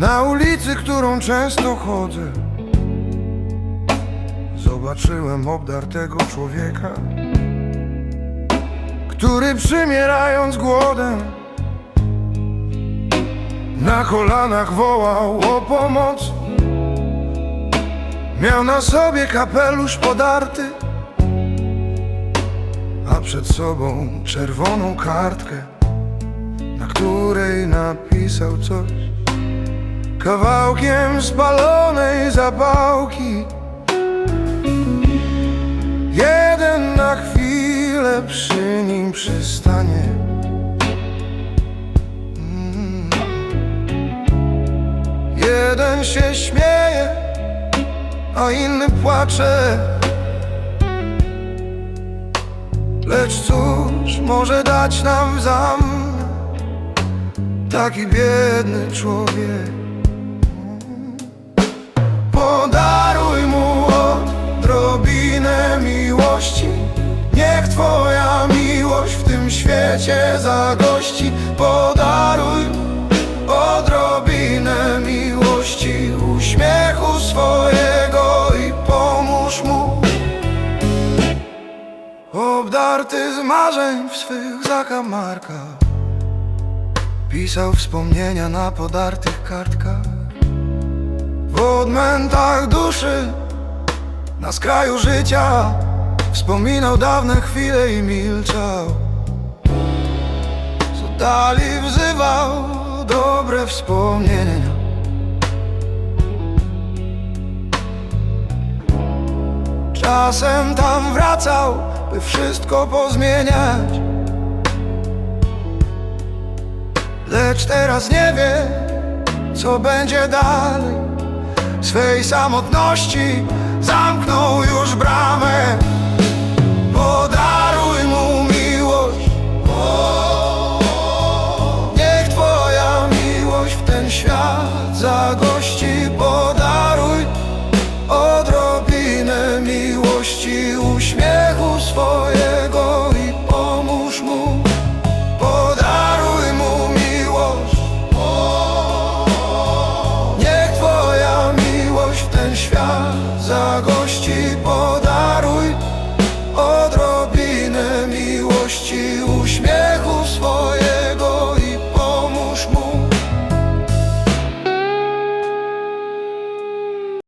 Na ulicy, którą często chodzę Zobaczyłem obdartego człowieka Który przymierając głodem Na kolanach wołał o pomoc. Miał na sobie kapelusz podarty A przed sobą czerwoną kartkę Na której napisał coś Kawałkiem spalonej zapałki. Jeden na chwilę przy nim przystanie. Mm. Jeden się śmieje, a inny płacze. Lecz cóż może dać nam w zamian Taki biedny człowiek miłości. Niech Twoja miłość w tym świecie zagości. Podaruj odrobinę miłości Uśmiechu swojego i pomóż mu. Obdarty z marzeń w swych zakamarkach. Pisał wspomnienia na podartych kartkach. W odmętach duszy Na skraju życia Wspominał dawne chwile i milczał. Z oddali wzywał dobre wspomnienia. Czasem tam wracał, by wszystko pozmieniać. Lecz teraz nie wie, co będzie dalej. Swej samotności zamknął już bramę for you.